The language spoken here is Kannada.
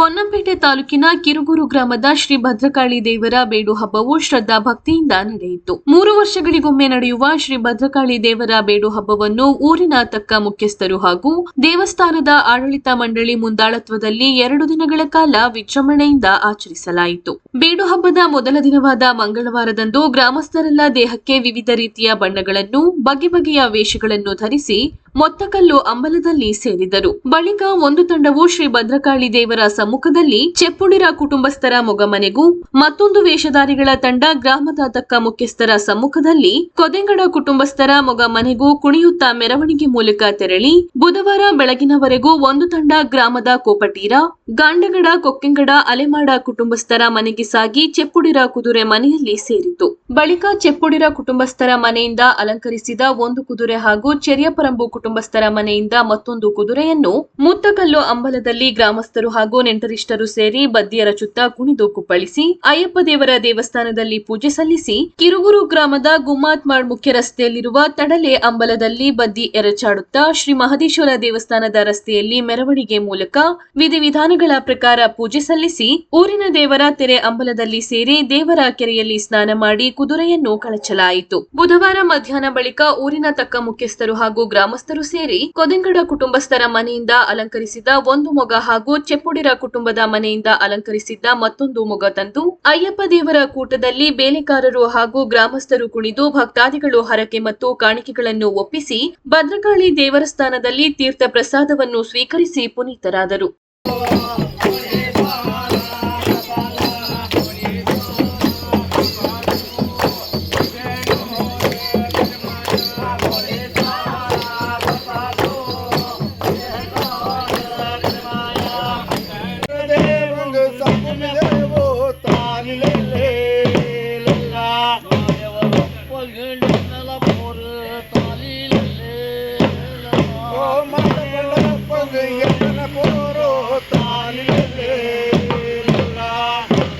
ಪೊನ್ನಂಪೇಟೆ ತಾಲೂಕಿನ ಕಿರುಗೂರು ಗ್ರಾಮದ ಶ್ರೀ ಭದ್ರಕಾಳಿ ದೇವರ ಬೇಡು ಹಬ್ಬವು ಶ್ರದ್ಧಾ ಭಕ್ತಿಯಿಂದ ನಡೆಯಿತು. ಮೂರು ವರ್ಷಗಳಿಗೊಮ್ಮೆ ನಡೆಯುವ ಶ್ರೀ ಭದ್ರಕಾಳಿ ದೇವರ ಬೇಡು ಹಬ್ಬವನ್ನು ಊರಿನ ತಕ್ಕ ಮುಖ್ಯಸ್ಥರು ಹಾಗೂ ದೇವಸ್ಥಾನದ ಆಡಳಿತ ಮಂಡಳಿ ಮುಂದಾಳತ್ವದಲ್ಲಿ ಎರಡು ದಿನಗಳ ಕಾಲ ವಿಜೃಂಭಣೆಯಿಂದ ಆಚರಿಸಲಾಯಿತು. ಬೇಡು ಹಬ್ಬದ ಮೊದಲ ದಿನವಾದ ಮಂಗಳವಾರದಂದು ಗ್ರಾಮಸ್ಥರೆಲ್ಲ ದೇಹಕ್ಕೆ ವಿವಿಧ ರೀತಿಯ ಬಣ್ಣಗಳನ್ನು, ಬಗೆ ಬಗೆಯ ವೇಷಗಳನ್ನು ಧರಿಸಿ ಮೊತ್ತಕಲ್ಲು ಅಂಬಲದಲ್ಲಿ ಸೇರಿದರು ಬಳಿಕ ಒಂದು ತಂಡವು ಶ್ರೀ ಭದ್ರಕಾಳಿ ದೇವರ ಸಮ್ಮುಖದಲ್ಲಿ ಚೆಪ್ಪುಡಿರ ಕುಟುಂಬಸ್ಥರ ಮೊಗಮನೆಗೂ ಮತ್ತೊಂದು ವೇಷಧಾರಿಗಳ ತಂಡ ಗ್ರಾಮದ ತಕ್ಕ ಮುಖ್ಯಸ್ಥರ ಸಮ್ಮುಖದಲ್ಲಿ ಕೊದೆಂಗಡ ಕುಟುಂಬಸ್ಥರ ಮೊಗಮನೆಗೂ ಕುಣಿಯುತ್ತಾ ಮೆರವಣಿಗೆ ಮೂಲಕ ತೆರಳಿ ಬುಧವಾರ ಬೆಳಗಿನವರೆಗೂ ಒಂದು ತಂಡ ಗ್ರಾಮದ ಕೋಪಟೀರ, ಗಾಂಡಗಡ, ಕೊಕ್ಕೆಂಗಡ, ಅಲೆಮಾಡ ಕುಟುಂಬಸ್ಥರ ಮನೆಗೆ ಸಾಗಿ ಚೆಪ್ಪುಡಿರ ಕುದುರೆ ಮನೆಯಲ್ಲಿ ಸೇರಿತು ಬಳಿಕ ಚೆಪ್ಪುಡಿರ ಕುಟುಂಬಸ್ಥರ ಮನೆಯಿಂದ ಅಲಂಕರಿಸಿದ ಒಂದು ಕುದುರೆ ಹಾಗೂ ಚೆರಿಯಪರಂಬು ಕುಟುಂಬಸ್ಥರ ಮನೆಯಿಂದ ಮತ್ತೊಂದು ಕುದುರೆಯನ್ನು ಮುತ್ತಕಲ್ಲು ಅಂಬಲದಲ್ಲಿ ಗ್ರಾಮಸ್ಥರು ಹಾಗೂ ನೆಂಟರಿಷ್ಟರು ಸೇರಿ ಬದ್ದಿಯರ ಚುತ್ತ ಕುಣಿದು ಕುಪ್ಪಳಿಸಿ ಅಯ್ಯಪ್ಪ ದೇವರ ದೇವಸ್ಥಾನದಲ್ಲಿ ಪೂಜೆ ಸಲ್ಲಿಸಿ ಕಿರುಗುರು ಗ್ರಾಮದ ಗುಮ್ಮಾತ್ಮಾಳ್ ಮುಖ್ಯ ರಸ್ತೆಯಲ್ಲಿರುವ ತಡಲೆ ಅಂಬಲದಲ್ಲಿ ಬದ್ದಿ ಎರಚಾಡುತ್ತಾ ಶ್ರೀ ಮಹದೇಶ್ವರ ದೇವಸ್ಥಾನದ ರಸ್ತೆಯಲ್ಲಿ ಮೆರವಣಿಗೆ ಮೂಲಕ ವಿಧಿವಿಧಾನಗಳ ಪ್ರಕಾರ ಪೂಜೆ ಸಲ್ಲಿಸಿ ಊರಿನ ದೇವರ ತೆರೆ ಅಂಬಲದಲ್ಲಿ ಸೇರಿ ದೇವರ ಕೆರೆಯಲ್ಲಿ ಸ್ನಾನ ಮಾಡಿ ಕುದುರೆಯನ್ನು ಕಳಚಲಾಯಿತು. ಬುಧವಾರ ಮಧ್ಯಾಹ್ನ ಬಳಿಕ ಊರಿನ ತಕ್ಕ ಮುಖ್ಯಸ್ಥರು ಹಾಗೂ ಗ್ರಾಮಸ್ಥರು ಸೇರಿ ಕೊದೆಂಗಡ ಕುಟುಂಬಸ್ಥರ ಮನೆಯಿಂದ ಅಲಂಕರಿಸಿದ ಒಂದು ಮೊಗ ಹಾಗೂ ಚೆಪ್ಪುಡಿರ ಕುಟುಂಬದ ಮನೆಯಿಂದ ಅಲಂಕರಿಸಿದ್ದ ಮತ್ತೊಂದು ಮೊಗ ತಂದು ಅಯ್ಯಪ್ಪ ದೇವರ ಕೂಟದಲ್ಲಿ ಬೇಲೆಕಾರರು ಹಾಗೂ ಗ್ರಾಮಸ್ಥರು ಕುಣಿದು ಭಕ್ತಾದಿಗಳು ಹರಕೆ ಮತ್ತು ಕಾಣಿಕೆಗಳನ್ನು ಒಪ್ಪಿಸಿ ಭದ್ರಕಾಳಿ ದೇವಸ್ಥಾನದಲ್ಲಿ ತೀರ್ಥ ಪ್ರಸಾದವನ್ನು ಸ್ವೀಕರಿಸಿ ಪುನೀತರಾದರು. ಎನ್ನ ಕೋರೋ ತಾನಿದೆ